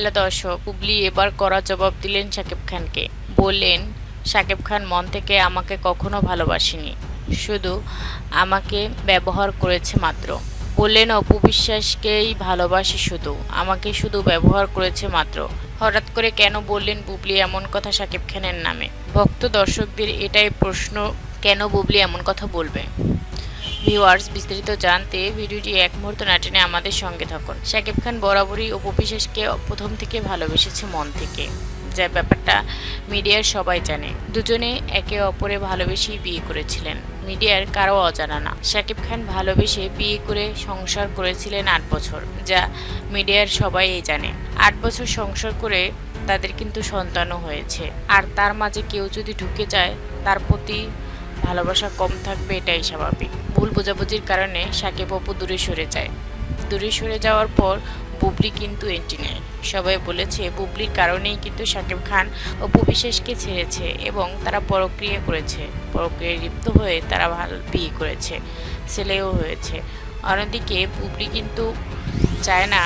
Hello দর্শক হুবলি এবার করা জবাব দিলেন শাকিব খানকে। বললেন, শাকিব খান মন থেকে আমাকে কখনো ভালোবাসেনি। শুধু আমাকে ব্যবহার করেছে মাত্র। বললেন, অপু বিশ্বাসকেই ভালোবাসি শুধু, আমাকে শুধু ব্যবহার করেছে মাত্র। হঠাৎ করে কেন বললেন, বুবলি এমন কথা শাকিব খানের নামে? ভক্ত দর্শকদের এটাই প্রশ্ন, কেন বুবলি এমন কথা বলবে? ভিউয়ার্স বিস্তারিত জানতে ভিডিওটি এক মুহূর্ত না টেনে আমাদের সঙ্গে থাকুন। শাকিব খান বরাবরই উপবিশেষকে প্রথম থেকে ভালোবেসেছে মন থেকে। যা ব্যাপারটা মিডিয়ার সবাই জানে। দুজনে একে অপরে ভালোবেসেই বিয়ে করেছিলেন। মিডিয়ার কারও অজানা না। শাকিব খান ভালোবেসে বিয়ে করে সংসার করেছিলেন আট বছর, যা মিডিয়ার সবাই জানে। আট বছর সংসার করে তাদের কিন্তু সন্তানও হয়েছে। আর তার মাঝে কেউ যদি ঢুকে যায়, তার প্রতি ভালোবাসা কম থাকবে এটাই স্বাভাবিক। ভুল বোঝাবুঝির কারণে সাকিব অপু দূরে সরে যায়। দূরে সরে যাওয়ার পর বুবলি কিন্তু এন্ট্রি নেয়। সবাই বলেছে, বুবলির কারণেই কিন্তু সাকিব খান অপু বিশেষকে ছেড়েছে এবং তারা পরক্রিয়া করেছে। পরক্রিয়ায় লিপ্ত হয়ে তারা ভালো বিয়ে করেছে, ছেলেও হয়েছে। অন্যদিকে বুবলি কিন্তু চায় না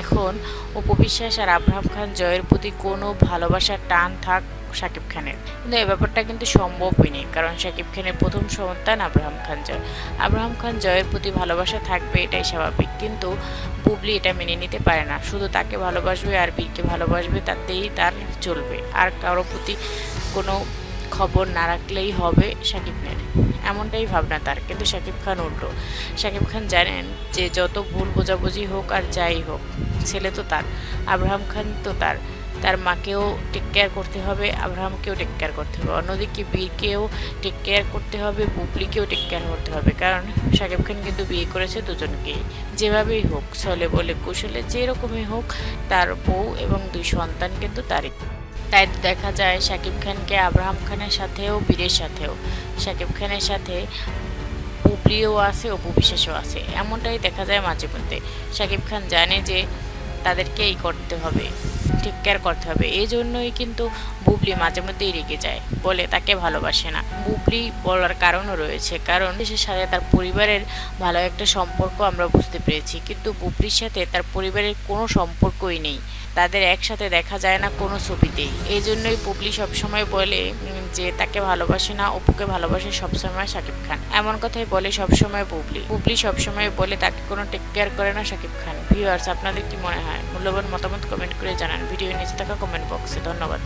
এখন উপবিশ্বাস আর আব্রাহাম খান জয়ের প্রতি কোনো ভালোবাসার টান থাক শাকিব খানের। কিন্তু এই ব্যাপারটা কিন্তু সম্ভব হয়নি, কারণ শাকিব খানের প্রথম সন্তান আব্রাহাম খান জয়। আব্রাহাম খান জয়ের প্রতি ভালোবাসা থাকবে, এটাই স্বাভাবিক। কিন্তু বুবলি এটা মেনে নিতে পারে না। শুধু তাকে ভালোবাসবে আর বীরকে ভালোবাসবে, তাতেই তার চলবে। আর কারও প্রতি কোনো খবর না রাখলেই হবে শাকিব খানের এমনটাই ভাবনা তার। কিন্তু শাকিব খান উল্টো। শাকিব খান জানেন যে যত ভুল বোঝাবুঝি হোক আর যাই হোক, ছেলে তো তার। আব্রাহাম খান তো তার। তার মাকেও টেক কেয়ার করতে হবে, আব্রাহামকেও টেক কেয়ার করতে হবে, অন্যদিকে বীরকেও টেক কেয়ার করতে হবে, বুবলিকেও টেক কেয়ার করতে হবে, কারণ শাকিব খান কিন্তু বিয়ে করেছে দুজনকেই। যেভাবেই হোক, ছলে বলে কুশলে, যেরকমই হোক, তার বউ এবং দুই সন্তান কিন্তু তারই। তাই দেখা যায় শাকিব খানকে আব্রাহাম খানের সাথেও, বীরের সাথেও। শাকিব খানের সাথে বুবলিও আছে অপু বিশ্বাসও আছে, এমনটাই দেখা যায় মাঝে মধ্যে। শাকিব খান জানে যে তাদেরকে এই করতে হবে টেক কেয়ার করতে হবে। এই জন্যই কিন্তু বুবলি মাঝে মধ্যেই রেগে যায়, বলে তাকে ভালোবাসে না। বুবলি বলার কারণও রয়েছে, কারণ সে সাথে তার পরিবারের ভালো একটা সম্পর্ক আমরা বুঝতে পেরেছি, কিন্তু বুবলির সাথে তার পরিবারের কোনো সম্পর্কই নেই। তাদের একসাথে দেখা যায় না কোনো ছবিতেই। এই জন্যই বুবলি সবসময় বলে যে তাকে ভালোবাসে না, অপুকে ভালোবাসে সবসময় শাকিব খান। এমন কথাই বলে সবসময় বুবলি। বুবলি সবসময় বলে, তাকে কোনো টেক কেয়ার করে না শাকিব খান। ভিউয়ার্স আপনাদের কি মনে হয় মূল্যবান মতামত কমেন্ট করে জানান। ভিডিও নিচে থাকা কমেন্ট বক্সে ধন্যবাদ।